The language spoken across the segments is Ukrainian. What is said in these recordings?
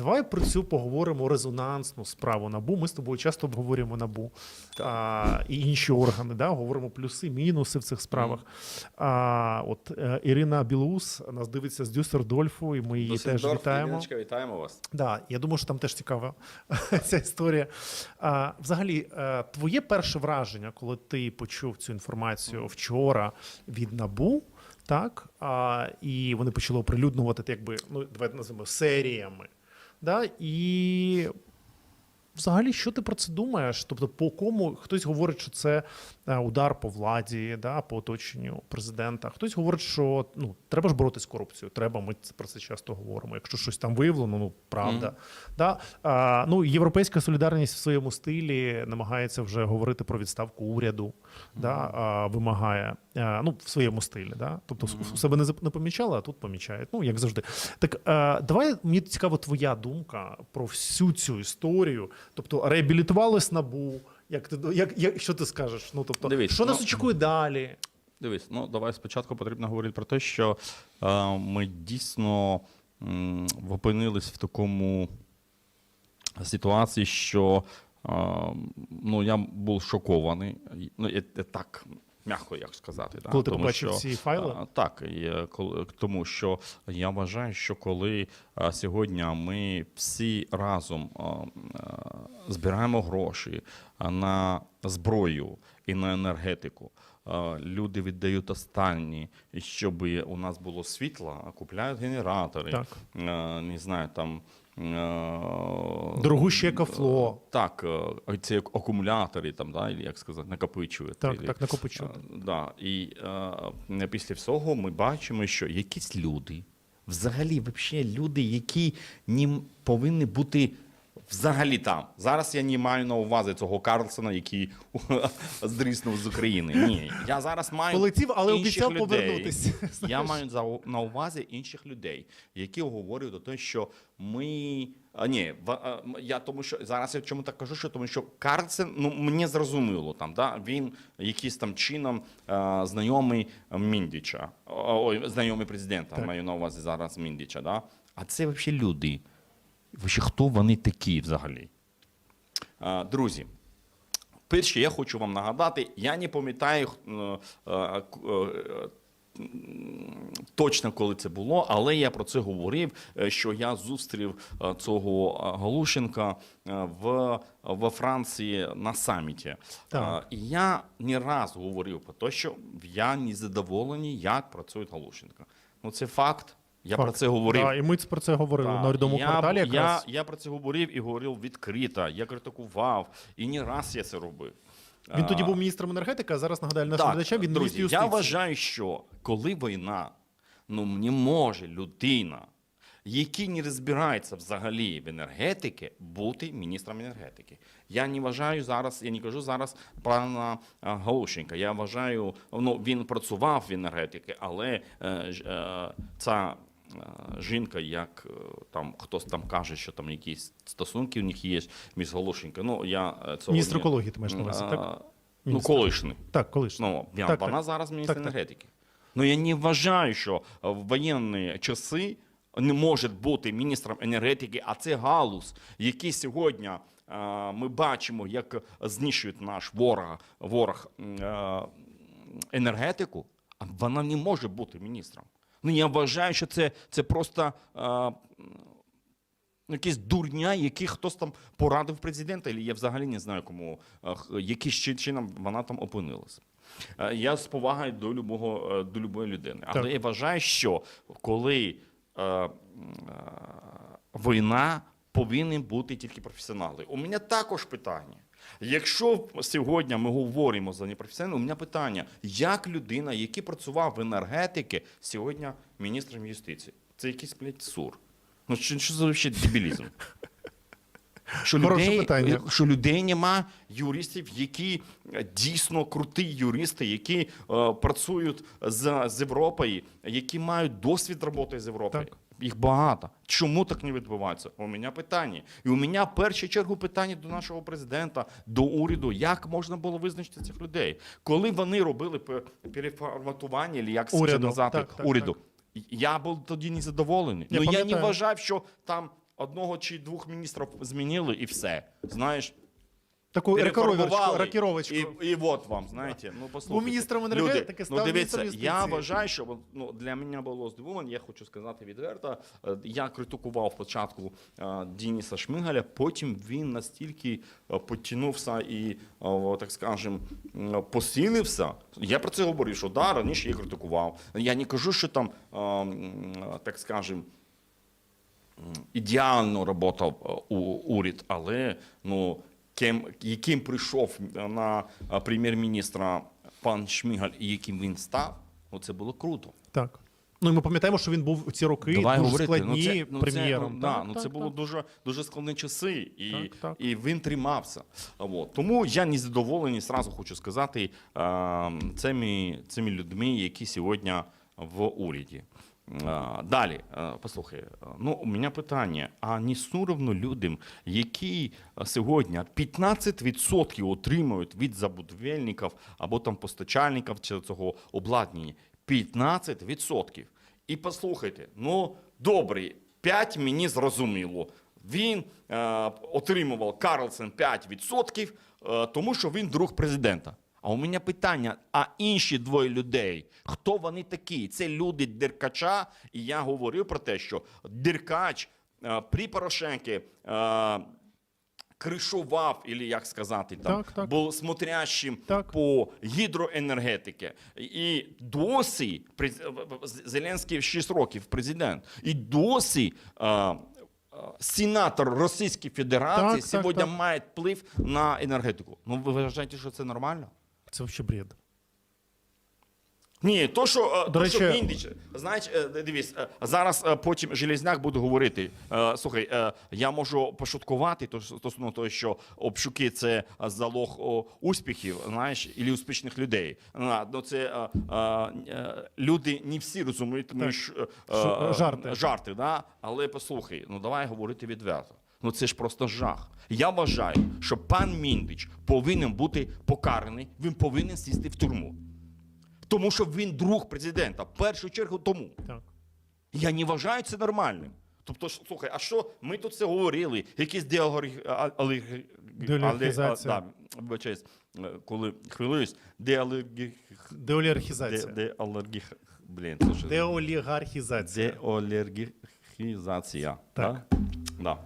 Давай про цю поговоримо резонансну справу набу. Ми з тобою часто обговорюємо набу а, і інші органи. Да? Говоримо плюси, мінуси в цих справах. А, от е, Ірина Білоус нас дивиться з Дюссердольфу, і ми її теж вітаємо. Вітаємо вас. Да, я думаю, що там теж цікава ця історія. А, взагалі, е, твоє перше враження, коли ти почув цю інформацію вчора від НАБУ, так, а, і вони почали оприлюднювати, якби, ну, давайте називаємо серіями. Да, і Взагалі, що ти про це думаєш? Тобто, по кому хтось говорить, що це удар по владі, да, по оточенню президента. Хтось говорить, що ну треба ж боротися з корупцією. Треба, ми про це часто говоримо. Якщо щось там виявлено, ну правда. Да? А, ну, європейська солідарність в своєму стилі намагається вже говорити про відставку уряду, да, а, вимагає а, ну, в своєму стилі. Да? Тобто, в себе не, не помічали, а тут помічають. Ну, як завжди. Так е, давай мені цікава твоя думка про всю цю історію. Тобто, реабілітувалось набу. Як ти як, як що ти скажеш? Ну тобто, Дивись, що нас ну, очікує далі? Дивись, ну давай спочатку потрібно говорити про те, що е, ми дійсно м, опинились в такому ситуації, що е, ну, я був шокований. Ну, я, я так. М'яко як сказати, да? Коли ти Тому побачив що, ці файли? а, так, і, е, коли- тому що я вважаю, що коли а, сьогодні ми всі разом а, а, збираємо гроші на зброю і на енергетику, а, люди віддають останні, щоб у нас було світло, а купляють генератори, Так. а, не знаю, там. Е, Дорогу ще кафло. Так, це ці акумулятори, там, да, як сказати, накопичувати. Так, Или- так, накопичувати. Е, Да. І а, після всього ми бачимо, що якісь люди, взагалі, взагалі люди, які не повинні бути взагалі там. Зараз я не маю на увазі цього Карлсона, який здріснув з України. Ні, я зараз маю Полетів, але інших обіцяв людей. повернутися. Я маю на увазі інших людей, які говорять до того, що ми. А, ні, я тому що зараз я чому так кажу, що тому що Карлсен, ну мені зрозуміло там, да, він якийсь там чином а, знайомий Міндіча, ой, знайомий президента, Так. маю на увазі зараз Міндіча, да. А це взагалі люди. Вообще, хто вони такі взагалі? Друзі, перше, я хочу вам нагадати, я не пам'ятаю е, е, е, точно, коли це було, але я про це говорив, що я зустрів цього Галушенка в, во Франції на саміті. Так. І я не раз говорив про те, що я не задоволений, як працює Галушенка. Ну, це факт. Я про це говорив. Да, і ми про це говорили Так, на рядовому я, кварталі. Якраз. я про це говорив і говорив відкрито. Я критикував, і не раз я це робив. Він тоді був міністром енергетики, а зараз нагадаю нашим глядачам, він міністр друзі, юстиції. я вважаю, що коли війна, ну не може людина, який не розбирається взагалі в енергетиці, бути міністром енергетики. Я не вважаю зараз, я не кажу зараз пана а, Галущенка. Я вважаю, ну він працював в енергетиці, але е, е, ця жінка, як е, там хтось там каже, що там якісь стосунки у них є між Галущенко. Ну я е, цього Міністр не- екології, ти маєш на увазі, так? Ну, колишній. Так, колись. Ну, я- Так, вона так. зараз міністр Так, так. енергетики. Ну я не вважаю, що в воєнні часи не може бути міністром енергетики, а це галузь, який сьогодні е, ми бачимо, як знищують наш ворог, ворог е, енергетику, а вона не може бути міністром. Ну я вважаю, що це, це просто. Е, Якісь дурня, які хтось там порадив президента, і я взагалі не знаю, кому ще чином вона там опинилася. Я з повагою до любого до любої людини. Але Так. я вважаю, що коли м, е, війна повинні бути тільки професіонали. У мене також питання. Якщо сьогодні ми говоримо за непрофесіонал, у мене питання, як людина, який працював в енергетиці, сьогодні міністром юстиції? Це якийсь блядь, сур. Ну що, що за вообще дебілізм? Що людей, питання. що людей нема юристів, які е, дійсно круті юристи, які е, працюють з, з Європою, які мають досвід роботи з Європою. Так. Їх багато. Чому так не відбувається? У мене питання. І у мене в першу чергу питання до нашого президента, до уряду, як можна було визначити цих людей, коли вони робили пе- переформатування, як це Уряду. назвати, Так, так, уряду. Я був тоді незадоволений. Я ну я не вважав, що там одного чи двох міністрів змінили і все. Знаєш, Таку переформували. І, і от вам, знаєте, ну послухайте. міністром люди, енергетики став ну, дивіться, я вважаю, що ну, для мене було здивування, я хочу сказати відверто, е, я критикував спочатку е, Дініса Шмигаля, потім він настільки е, підтягнувся і, так скажем, посилився. Я про це говорю, що да, раніше я критикував. Я не кажу, що там, так скажем, ідеально у уряд, але ну, ким, яким прийшов на е, прем'єр-міністра пан Шмигаль і яким він став, ну, це було круто. Так. Ну і ми пам'ятаємо, що він був у ці роки дуже складні прем'єром. Ну, да, Так, ну, так, це було так. дуже, дуже складні часи, і, Так, так. і він тримався. От. Тому я не задоволений, сразу хочу сказати, е, цими, цими людьми, які сьогодні в уряді. Далі, е, послухай, е, ну у мене питання: а не соромно людям, які е, сьогодні 15% отримують від забудовельників або там постачальників чи цього обладнання? 15%. І послухайте, ну добре, 5 мені зрозуміло. Він е, отримував Карлсон 5%, е, тому що він друг президента. А у мене питання: а інші двоє людей, хто вони такі? Це люди Деркача. І я говорив про те, що Деркач е, при Порошенки е, кришував, або як сказати, там, Так, так. був смотрящим Так. по гідроенергетики. І досі Зеленський 6 років президент. І досі е, сенатор Російської Федерації Так, так, сьогодні так. має вплив на енергетику. Ну ви вважаєте, що це нормально? Це взагалі бред. Ні, то що, е, До то, що речі- Міндич, знаєш, е, дивись, е, зараз потім Железняк буде говорити. Слухай, я можу пошуткувати стосовно того, що обшуки це залог успіхів, знаєш, і успішних людей. Ну, це люди не всі розуміють, тому що, Що, жарти. жарти, да? але послухай, ну давай говорити відверто. Ну це ж просто жах. Я вважаю, що пан Міндич повинен бути покараний, він повинен сісти в тюрму. Тому що він друг президента. В першу чергу тому. Так. Я не вважаю це нормальним. Тобто, слухай, а що ми тут це говорили? Якісь Деолігархізація. Да, вибачаюсь, е, коли хвилююсь, деоліг... Деолігархізація. Де, деолергі... Блін, це що? Деолігархізація. Деолергізація. Так. Да? Да.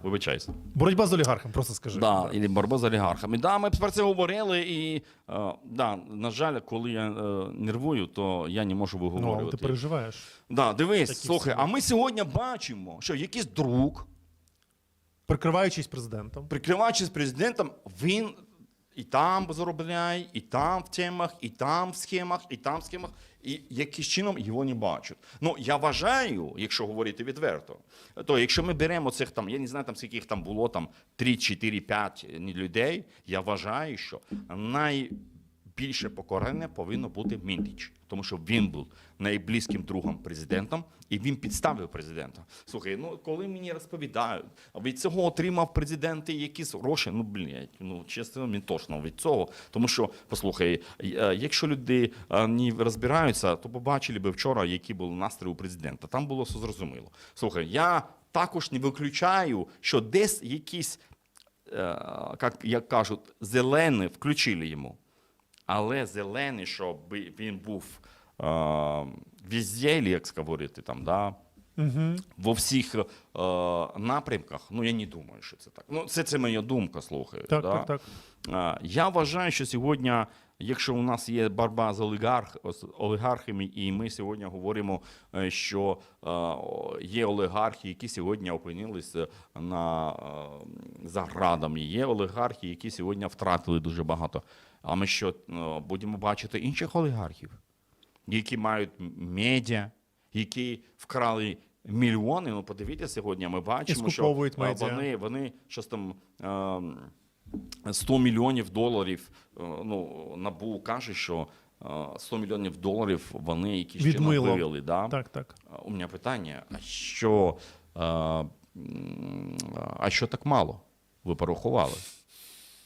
Боротьба з олігархом, просто скажи. Да, Так. і боротьба з олігархами. Да, ми про це говорили, і е, да, на жаль, коли я е, нервую, то я не можу Ну, але ти переживаєш. Да, дивись, Такі слухай, всі. а ми сьогодні бачимо, що якийсь друг, Прикриваючись президентом. прикриваючись президентом, він і там заробляє, і там в темах, і там в схемах, і там в схемах, і якийсь чином його не бачать. Ну, я вважаю, якщо говорити відверто, то якщо ми беремо цих там, я не знаю, там скільки їх там було, там 3, 4, 5 людей, я вважаю, що найбільше покарання повинно бути Міндіч, тому що він був найблизьким другом президентом, і він підставив президента. Слухай, ну коли мені розповідають, а від цього отримав президенти якісь гроші, ну блядь, ну чесно, він точно від цього. Тому що, послухай, е, якщо люди не розбираються, то побачили би вчора, які були настрої у президента. Там було все зрозуміло. Слухай, я також не виключаю, що десь якісь, е, як, кажуть, зелені включили йому. Але зелений, щоб він був е, везде, як говорити, там, да, Угу. во всіх е, напрямках, ну я не думаю, що це так. Ну, це, це моя думка, слухай. Так, да? так, так. Я вважаю, що сьогодні, якщо у нас є боротьба з олігарх, з олігархами, і ми сьогодні говоримо, е, що е, є олігархи, які сьогодні опинилися на е, за є олігархи, які сьогодні втратили дуже багато. А ми що е, будемо бачити інших олігархів, які мають медіа, які вкрали. Мільйони, ну подивіться сьогодні. Ми бачимо, що е, медіа. вони, вони щось там е, 100 мільйонів доларів. е, Ну набу каже, що е, 100 мільйонів доларів вони якісь чином Відмило. вивели. Да? Так, так. У мене питання: а що, е, а що так мало? Ви порахували?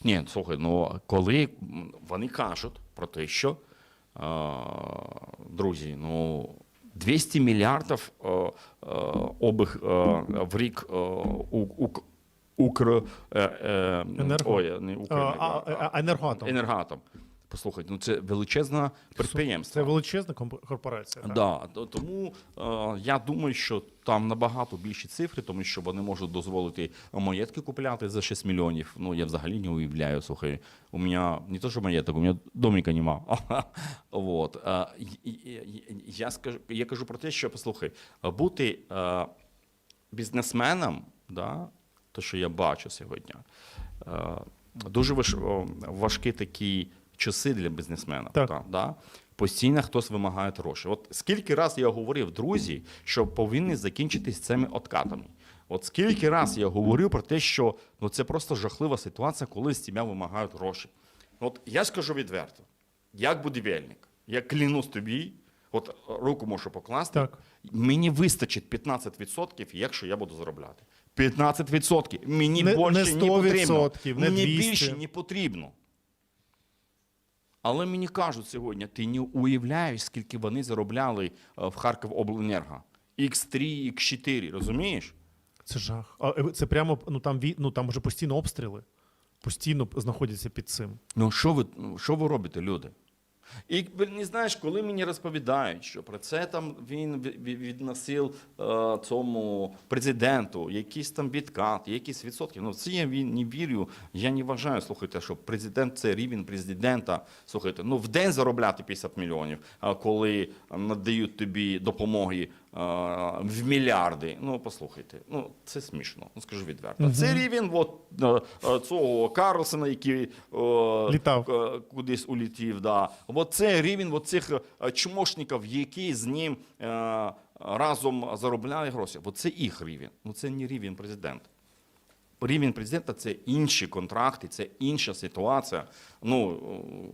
Ні, слухай, ну коли вони кажуть про те, що друзі, ну 200 мільярдів е, е, обіг е, в рік у, Укр... Енерго. Ой, не Укр... А, а, енергоатом. енергоатом. Послухайте, ну це величезне підприємство. Це величезна корпорація. Так? Да, тому е, я думаю, що там набагато більші цифри, тому що вони можуть дозволити маєтки купляти за 6 мільйонів. Ну я взагалі не уявляю. Слухай, у мене не то, що маєток, у мене доміка нема. вот. Е, я скажу, я кажу про те, що послухай, бути е, бізнесменом, да, то, що я бачу сьогодні, е, дуже важ, о, важкі такі часи для бізнесмена. Так. Да, да? Постійно хтось вимагає гроші. От скільки раз я говорив, друзі, що повинні закінчитись цими откатами. От скільки раз я говорив про те, що ну, це просто жахлива ситуація, коли з тебе вимагають гроші. От я скажу відверто, як будівельник, я клянусь тобі, от руку можу покласти, Так. Мені вистачить 15%, якщо я буду заробляти. 15%. Мені Не- більше не не, потрібно. 100%, не Мені 200. більше не потрібно. Але мені кажуть сьогодні, ти не уявляєш, скільки вони заробляли е, в Харків обленерго. X3, X4, розумієш? Це жах. А, е, це прямо ну там ну, там вже постійно обстріли. Постійно знаходяться під цим. Ну, що ви, ну, що ви робите, люди? І не знаєш, коли мені розповідають, що про це там він ві- ві- відносив е, цьому президенту, якийсь там відкат, якісь відсотки. Ну, це я не вірю. Я не вважаю, слухайте, що президент це рівень президента. Слухайте, ну в день заробляти 50 мільйонів, коли надають тобі допомоги в мільярди. Ну, послухайте, ну це смішно. Ну скажу відверто. Це рівень от, е, е, цього Карлсона, який е, Літав. кудись улітів. Да. От це рівень от цих е, чмошників, які з ним е, разом заробляли гроші. От це їх рівень. Ну це не рівень президента. Рівень президента це інші контракти, це інша ситуація. Ну,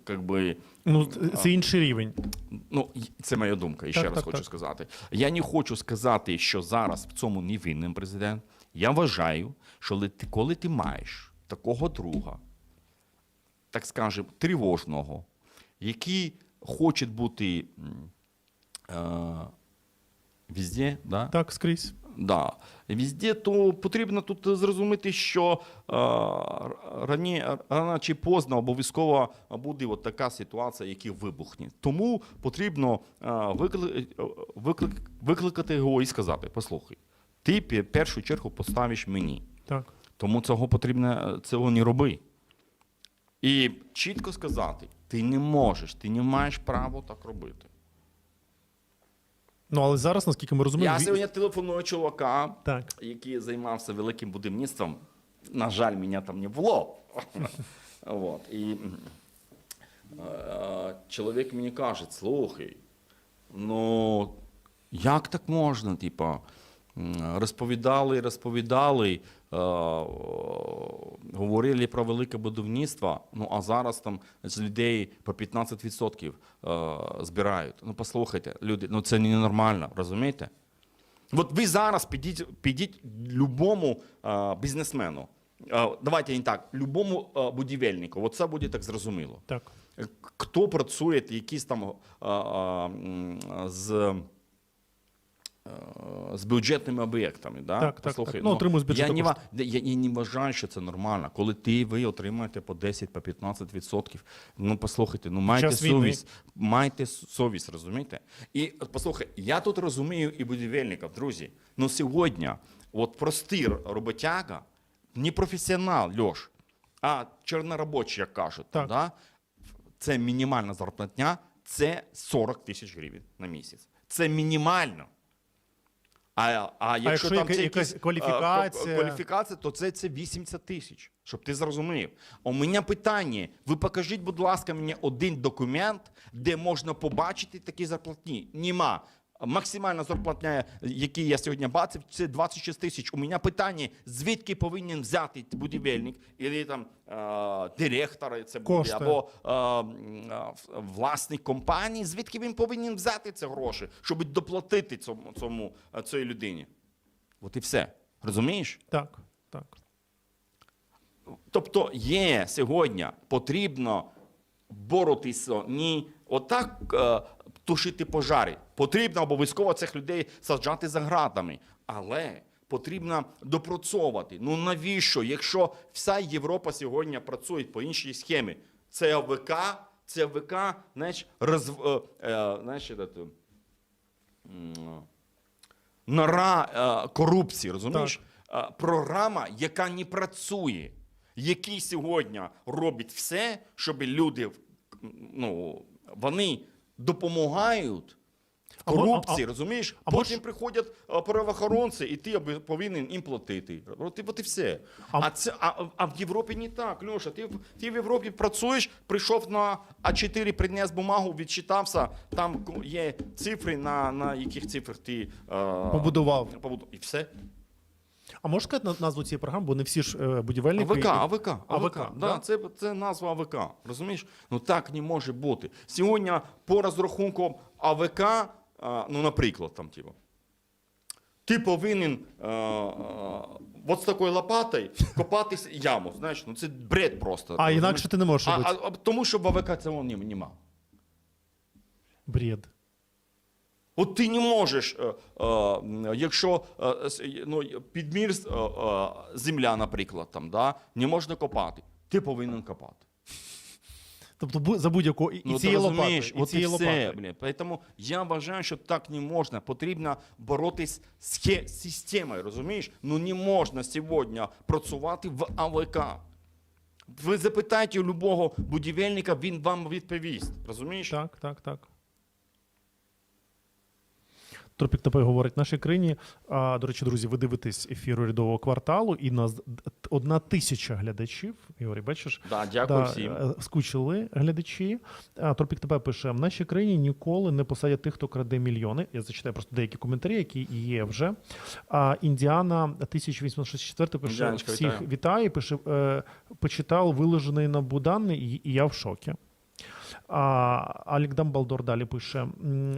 е, би, Ну, це інший рівень. Ну, це моя думка, і ще Так, раз так, хочу так. сказати. Я не хочу сказати, що зараз в цьому не винен президент. Я вважаю, що коли ти маєш такого друга, так скажемо, тривожного, який хоче бути е, везде, да? Так, скрізь. Да. Везде, то потрібно тут зрозуміти, що е, рані, рано чи поздно обов'язково буде от така ситуація, яка вибухне. Тому потрібно е, викли, е, виклик, викликати його і сказати: послухай, ти пе- першу чергу поставиш мені. Так. Тому цього потрібно цього не роби. І чітко сказати: ти не можеш, ти не маєш права так робити. Ну, але зараз, наскільки ми розуміємо, Я сьогодні телефоную чувака, Так. який займався великим будівництвом. На жаль, мене там не було. вот. І е, чоловік мені каже: слухай, ну як так можна? Типа, розповідали, розповідали, е, говорили про велике будівництво, ну а зараз там з людей по 15% е, збирають. Ну послухайте, люди, ну це ненормально, розумієте? От ви зараз підіть, підіть любому е, бізнесмену. давайте не так, любому будівельнику, от це буде так зрозуміло. Так. Хто працює якісь там е, м, з, е, з бюджетними об'єктами. Да? Так, так, Послухай, так. Ну, отримують з бюджету я, не, я, я не вважаю, що це нормально. Коли ти ви отримаєте по 10, по 15 відсотків, ну послухайте, ну майте час совість, майте совість, розумієте? І послухай, я тут розумію і будівельників, друзі. Ну сьогодні, от простий роботяга, не професіонал, Льош, а чорноробочий, як кажуть, Так. Да? це мінімальна зарплатня, це 40 тисяч гривень на місяць. Це мінімально. А, а якщо, якщо там це якась кваліфікація? кваліфікація, то це, це 80 тисяч, щоб ти зрозумів. У мене питання: ви покажіть, будь ласка, мені один документ, де можна побачити такі зарплатні. Нема. Максимальна зарплатня, яку я сьогодні бачив, це 26 тисяч. У мене питання, звідки повинен взяти будівельник, або там е, директор це буде, Кошти. або е, е, власник компанії, звідки він повинен взяти ці гроші, щоб доплатити цьому, цьому цій людині. От і все. Розумієш? Так. Так. Тобто є сьогодні потрібно боротися не отак тушити пожари. Потрібно обов'язково цих людей саджати за гратами. Але потрібно допрацьовувати. Ну навіщо? Якщо вся Європа сьогодні працює по іншій схемі, це ОВК, це ОВК, знаєш, роз, е, е, знаєш, нора е, корупції, розумієш? Е, програма, яка не працює, який сьогодні робить все, щоб люди ну, вони допомагають. В А а- корупції, а- розумієш? а Потім мож- приходять е, правоохоронці, і ти повинен їм платити. От, от і все. А- А, це, а, а в Європі не так, Льоша. Ти, в- ти в Європі працюєш, прийшов на А4, приніс бумагу, відчитався, там є цифри, на, на яких цифрах ти е, Побудував. побуду- І все. А можеш сказати назву цієї програми, бо не всі ж е, будівельники. АВК, АВК, АВК, АВК. да? Да, це, це назва АВК. Розумієш? Ну так не може бути. Сьогодні по розрахунку АВК, ну, наприклад, там, типу, ти повинен а, а, от з такою лопатою копати яму. Знаєш, ну це бред просто. А розумієш? інакше ти не можеш робити. а, а, тому що в АВК цього нема. Бред. От ти не можеш, е, е, якщо е, ну, підмірз е, земля, наприклад, там, да, не можна копати. Ти повинен копати. Тобто за будь-якого і, Ну, цієї лопати. І от і все, лопати. Поэтому я вважаю, що так не можна. Потрібно боротись з з системою, розумієш? Ну не можна сьогодні працювати в АВК. Ви запитайте у любого будівельника, він вам відповість. Розумієш? Так, так, так. Тропік ТП говорить, в нашій країні, а, до речі, друзі, ви дивитесь ефір урядового кварталу, і нас одна тисяча глядачів. Ігорі, бачиш? Да, дякую Да, всім. е, Скучили глядачі. А, Тропік ТП пише: в нашій країні ніколи не посадять тих, хто краде мільйони. Я зачитаю просто деякі коментарі, які є вже. А Індіана 1864 пише: Індіаночка, всіх вітаю. вітає. Пише: е, почитав виложений на Буданни, і я в шокі. А, Алік Дамбалдор далі пише: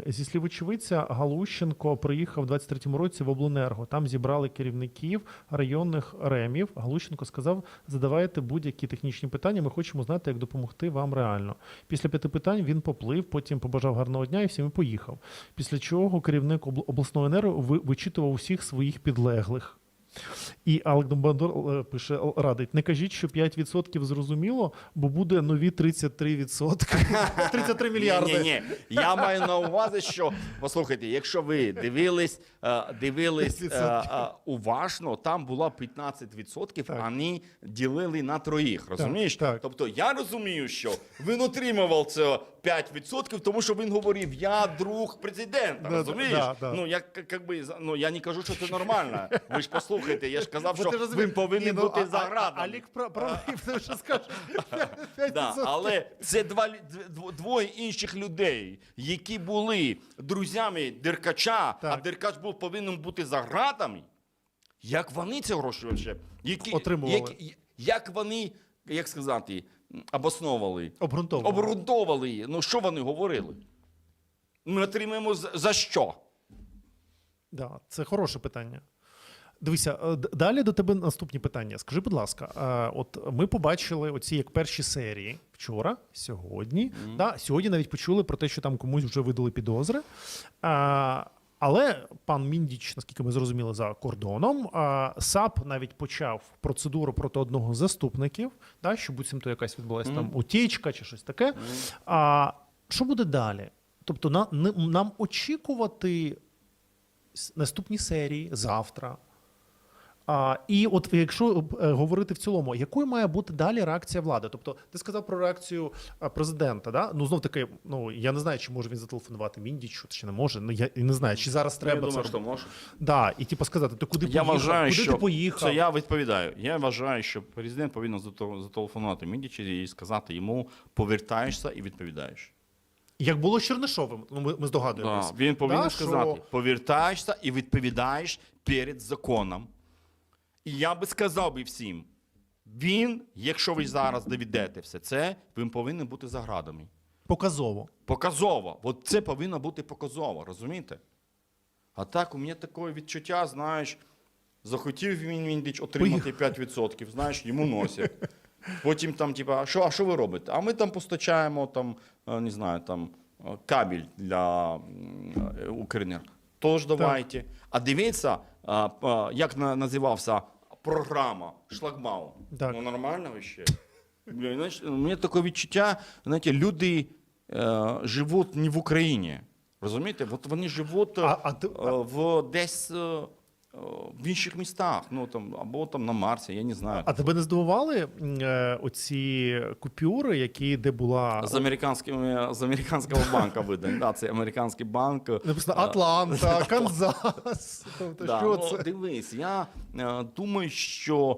зі слів очевидця, Галущенко приїхав у 23-му році в обленерго. Там зібрали керівників районних ремів. Галущенко сказав: задавайте будь-які технічні питання. Ми хочемо знати, як допомогти вам реально. Після п'яти питань він поплив, потім побажав гарного дня і всім поїхав. Після чого керівник обл- обласного енерго ви- вичитував усіх своїх підлеглих. І Алек Домбандор е, пише радить: не кажіть, що 5% зрозуміло, бо буде нові 33%. 33 мільярди. Ні, ні. Я маю на увазі, що послухайте, якщо ви дивились, е, дивились е, уважно, там було 15%, Так. вони ділили на троїх. Розумієш? так. Тобто я розумію, що він отримував це 5%, тому що він говорив: я друг президента. Да, розумієш? да, да. Ну я як- би ну я не кажу, що це нормально. Ви ж послухайте, я ж казав, що він повинен Ні, ну, бути а- за а- а- Алік про- правий, ти що скажеш? Да, але це два, лю- дв- двоє інших людей, які були друзями Деркача, а Деркач був повинен бути за гратами. Як вони ці гроші вообще? Які, Отримували. Як, як вони, як сказати, обосновували, Обґрунтовано. обґрунтовували, ну що вони говорили? Ми отримаємо за, що? Да, це хороше питання. Дивися, е, далі до тебе наступні питання. Скажи, будь ласка, е, от ми побачили оці як перші серії вчора, сьогодні. Да, сьогодні навіть почули про те, що там комусь вже видали підозри. А, але пан Міндіч, наскільки ми зрозуміли, за кордоном. САП навіть почав процедуру проти одного з заступників, да, що буцімто якась відбулася там утічка чи щось таке. А, що буде далі? Тобто, на, не нам очікувати наступні серії завтра. А, і от якщо е, говорити в цілому, якою має бути далі реакція влади? Тобто, ти сказав про реакцію е, президента, да? Ну знов таки, ну я не знаю, чи може він зателефонувати Міндічу, чи не може. Ну я не знаю, чи зараз треба я це що може. Да, і типу сказати, ти куди Я поїхав? вважаю, куди що ти поїхав? Це я відповідаю. Я вважаю, що президент повинен зате- зателефонувати Міндічі і сказати йому повертаєшся і відповідаєш. Як було з Чернишовим, ну ми, ми Да, він повинен Да, сказати: що- повертаєшся і відповідаєш перед законом. І я би сказав би всім: він, якщо ви зараз доведете все це, він повинен бути за градами. Показово. Показово. От це повинно бути показово, розумієте? А так, у мене таке відчуття, знаєш, захотів він Міндич отримати 5%, знаєш, йому носять. Потім там, типа, а що, а що ви робите? А ми там постачаємо, там, е, не знаю, там, е, кабель для е, Тож давайте. А дивіться, як називався програма Шлагбаум. Так. Ну нормально вообще. Бля, у мене таке відчуття, знаєте, люди е, живуть не в Україні. Розумієте? От вони живуть А- а ти- е, в десь е, в інших містах, ну там або там на Марсі, я не знаю. А тебе не здивували е, оці купюри, які де була З американськими з американського банку видані. Да, це американський банк. написано Атланта, Канзас. Тобто, що ну, це? Дивись, я е, думаю, що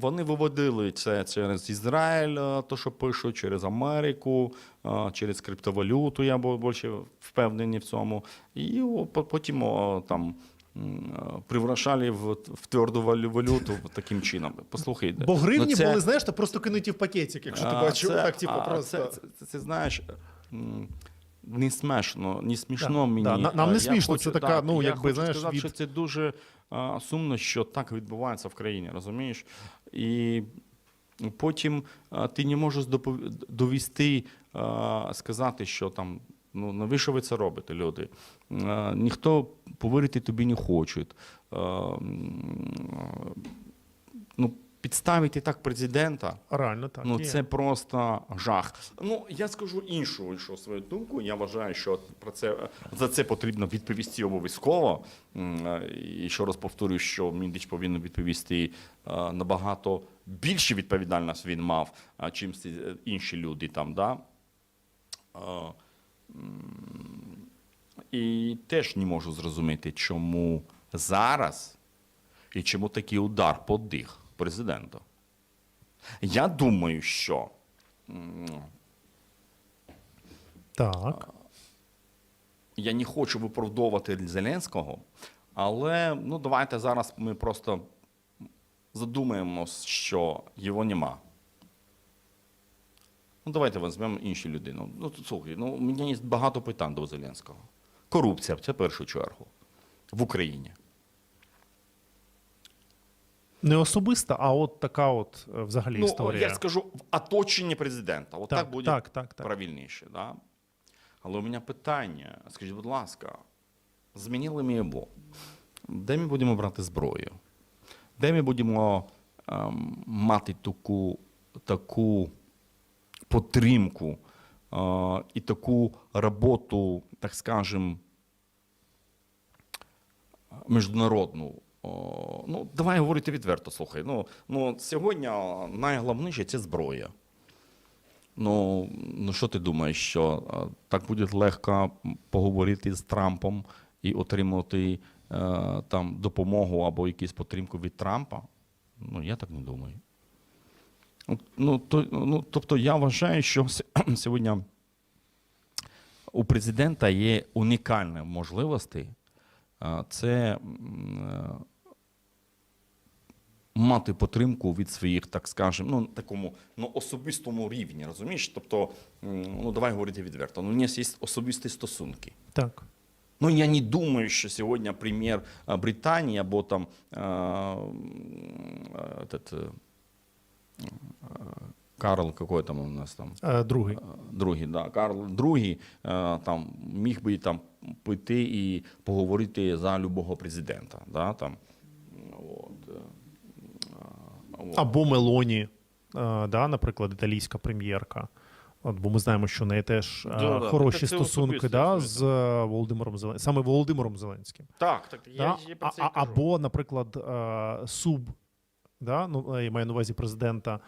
вони виводили це через Ізраїль, е, то що пишуть, через Америку, е, через криптовалюту. Я був більше впевнений в цьому. І потім там. Е, Привращали в, в тверду валюту таким чином. Послухайте. Бо гривні ну, це- були, знаєш, то просто кинуті в пакетик, якщо ти бачив, це- так, типу, а, просто. Це, це, це, це знаєш, не смішно, не смішно Да, мені. да, нам не Я смішно, хочу- це така, так, ну, я якби, хочу знаєш, сказати, від- що це дуже а, сумно, що так відбувається в країні, розумієш? І потім а, ти не можеш довести, а, сказати, що там. Ну, навіщо ви це робите, люди? А, ніхто повірити тобі не хоче. М, ну, підставити так президента. Реально так. Ну, є. це просто жах. Ну, я скажу іншу, іншу свою думку. Я вважаю, що про це за це потрібно відповісти обов'язково. Е, І ще раз повторюю, що Міндич повинен відповісти е, набагато більше відповідальність він мав, чим е, інші люди там. Да? І теж не можу зрозуміти, чому зараз і чому такий удар по дих президента. Я думаю, що Так. я не хочу виправдовувати Зеленського, але ну, давайте зараз ми просто задумаємось, що його нема. Ну, давайте візьмемо інші людини. Ну, слухай, ну, у мене є багато питань до Зеленського. Корупція це першу чергу в Україні. Не особиста, а от така от е, взагалі Ну, історія. я скажу, в оточенні президента. От так, Так, буде так, так, так. правильніше. Да? Але у мене питання: скажіть, будь ласка, змінили ми його. Де ми будемо брати зброю? Де ми будемо ем, мати таку, таку підтримку е, і таку роботу, так скажем, міжнародну. Ну, давай говорити відверто, слухай. Ну, ну, сьогодні найголовніше це зброя. Ну, ну що ти думаєш, що так буде легко поговорити з Трампом і отримати е, там допомогу або якусь підтримку від Трампа? Ну, я так не думаю. Ну, то, ну, тобто я вважаю, що сьогодні у президента є унікальні можливості. Це е, мати підтримку від своїх, так скажемо, ну такому ну, особистому рівні, розумієш? Тобто, ну давай говорити відверто. Ну, у нас є особисті стосунки. Так. Ну, я не думаю, що сьогодні прем'єр Британії або там е, а, Карл, какой там у нас там? Е, Другий. Е, Другий, да, Карл II е, там міг би там піти і поговорити за любого президента. Да, там. От, от. Або Мелоні, да, наприклад, італійська прем'єрка. От, бо ми знаємо, що в неї теж е, Да, да. хороші Це- це стосунки да, з е, Володимиром Зеленським, саме Володимиром Зеленським. Так, так, я, да? я про це а, а- кажу. або, наприклад, е, Суб, да? ну, е, я маю на увазі президента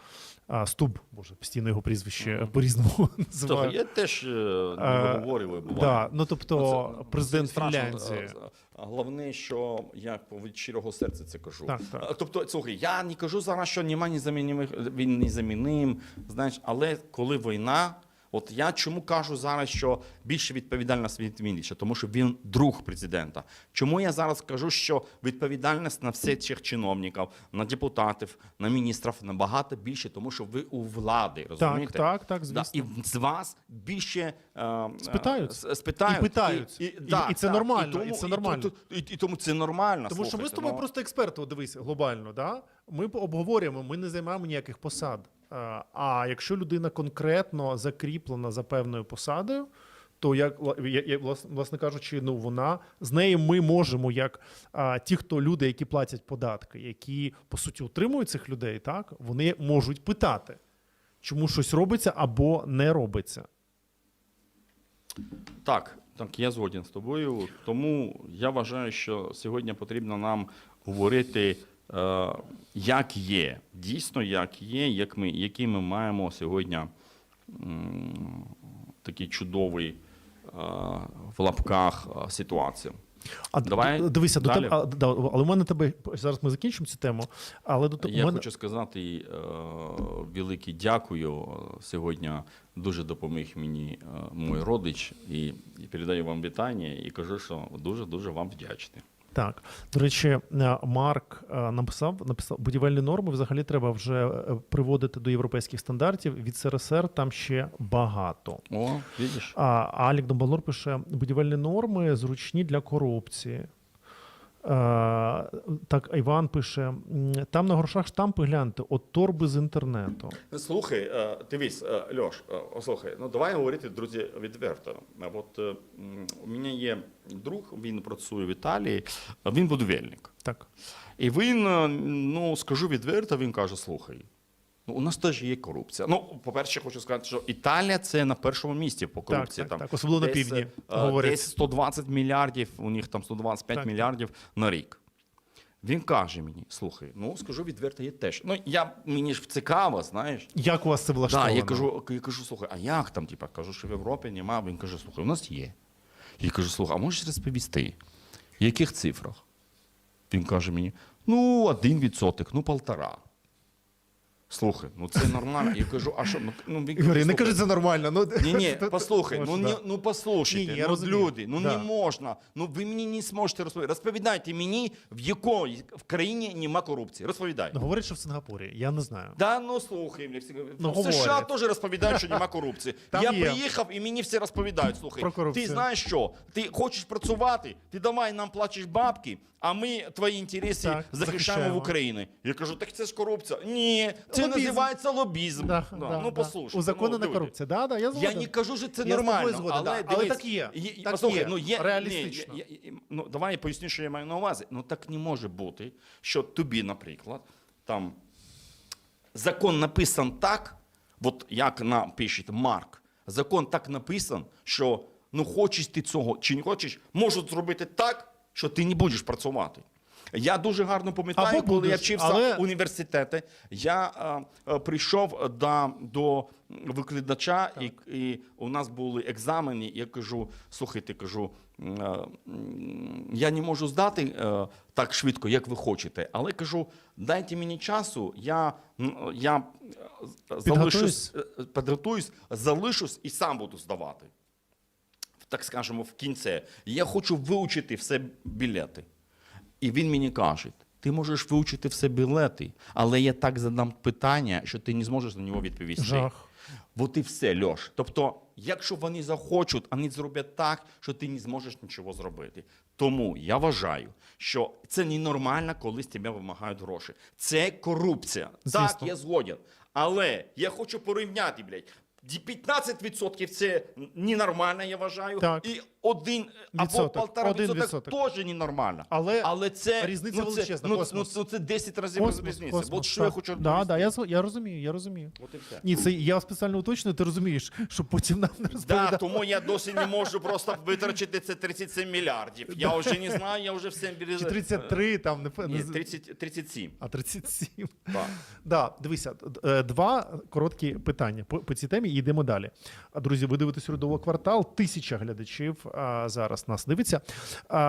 а, Стуб, боже, постійно його прізвище Мгм. по-різному Слухай, називаю. я теж е, не Е, виговорюваю, буває. Да, ну, тобто, Ну, це- президент це. Фінляндії. Головне, що я від щирого серця це кажу. Так, так. Тобто, слухай, я не кажу зараз, що немає незамінних, він незамінним, знаєш, але коли війна, от я чому кажу зараз, що більше відповідальність від Віннича, тому що він друг президента. Чому я зараз кажу, що відповідальність на всіх цих чиновників, на депутатів, на міністрів набагато більше, тому що ви у влади, розумієте? так, так, Да, звісно. і з вас більше е, Спитають. е, спитають. І питають. І, І- і це нормально, і це нормально. І, і, і тому це нормально. Тому що ми з тобою ну. просто експерти, дивись, глобально, да? Ми обговорюємо, ми не займаємо ніяких посад. Е, А якщо людина конкретно закріплена за певною посадою, то як власне, кажучи, ну вона з нею ми можемо, як а, ті, хто люди, які платять податки, які по суті утримують цих людей, так вони можуть питати, чому щось робиться або не робиться. Так, так, я згоден з тобою. Тому я вважаю, що сьогодні потрібно нам говорити, е, як є, дійсно, як є, як ми, які ми маємо сьогодні такий чудовий е, в лапках е, ситуацію. А Давай дивися, до тебе, а, да, але у мене тебе зараз ми закінчимо цю тему. Але до тебе Я мене хочу сказати е, велике дякую. Сьогодні дуже допоміг мені е, мій родич і, і передаю вам вітання і кажу, що дуже дуже вам вдячний. Так, до речі, е, Марк е, написав, написав будівельні норми. Взагалі треба вже е, приводити до європейських стандартів. Від СРСР там ще багато. О, видиш? А Алік Домбалор пише: будівельні норми зручні для корупції. Е, так, Іван пише: там на грошах штампи гляньте, от торби з інтернету. Слухай, е, дивись, е, Льош, слухай, ну давай говорити, друзі, відверто. От у мене є друг, він працює в Італії, він будівельник. Так. І він, ну скажу відверто, він каже: слухай. Ну, у нас теж є корупція. Ну, по-перше, хочу сказати, що Італія це на першому місці по корупції. так, там так, особливо на півдні, е, говорять. Десь 120 мільярдів, у них там 125 Так, так. мільярдів на рік. Він каже мені: слухай, ну скажу відверто, є теж. Ну, я мені ж цікаво, знаєш. Як у вас це Да, влаштовано? я кажу, я кажу, слухай, а як там? Типа, кажу, що в Європі нема. Він каже, слухай, у нас є. Я кажу, слухай, а можеш розповісти, в яких цифрах? Він каже мені: ну, один відсоток, ну, полтора. Слухай, ну це нормально. Я кажу, а що? Ну, ну, він Ігор, не кажи це нормально. Ну, ні, ні, послухай, ну, Може, ні, да. ну послухайте, Ні, ні, я ну, розумію. люди, ну Да. не можна. Ну ви мені не зможете розповідати. Розповідайте мені, в якої в країні нема корупції. Розповідай. Ну, говорить, що в Сингапурі, я не знаю. Да, ну слухай, мені всі Ну, в США говорять. теж розповідають, що нема корупції. Там я є. приїхав і мені всі розповідають. Слухай, Про корупцію. ти знаєш що? Ти хочеш працювати, ти давай нам плачеш бабки, а ми твої інтереси Так, захищаємо в Україні. Я кажу, так це ж корупція. Ні, це Лобізм. називається лобізм. Да, Да, да, ну да. послухай. Узаконена ну, корупція. Да, да, я Я не кажу, що це Я нормально, згоден, але, да. Але так є. є- Так послухай, є. ну є Реалістично. Ні, я- я- ну давай я поясню, що я маю на увазі. Ну так не може бути, що тобі, наприклад, там закон написан так, от як напише Марк, закон так написан, що ну хочеш ти цього чи не хочеш, можуть зробити так, що ти не будеш працювати. Я дуже гарно пам'ятаю, коли я вчився але- в університеті, я е, е, прийшов до, до викладача, і, і у нас були екзамени. Я кажу: слухайте, кажу, е, я не можу здати е, так швидко, як ви хочете, але кажу, дайте мені часу, я, я е, залишусь, е, підготуюсь, залишусь і сам буду здавати. Так скажемо, в кінці. Я хочу вивчити все білети. І він мені каже: ти можеш вивчити все білети, але я так задам питання, що ти не зможеш на нього відповісти. Жах. От і все, Льош. Тобто, якщо вони захочуть, вони зроблять так, що ти не зможеш нічого зробити. Тому я вважаю, що це ненормально, коли з тебе вимагають гроші. Це корупція. Так, я згоден. Але я хочу порівняти, блядь. 15% це ненормально, я вважаю. Так. І один або Відсоток. полтора Один відсоток відсоток. теж ненормально. Але Але це різниця ну, це, величезна, Ну, ну, ну, це 10 разів різниця. космос, От що я так. хочу да, да, я, з- я розумію, я розумію. От і все. Ні, це я спеціально уточнюю, ти розумієш, щоб потім нам не Да, тому я досі не можу просто витрачити це 37 мільярдів. Я вже не знаю, я вже все Чи 33 там, не, Ні, не, 30, 37. а 37. Так. Да, дивися, д- е, два короткі питання по, по цій темі і йдемо далі. Друзі, ви дивитесь «Урядовий квартал. Тисяча глядачів а, зараз нас дивиться. А,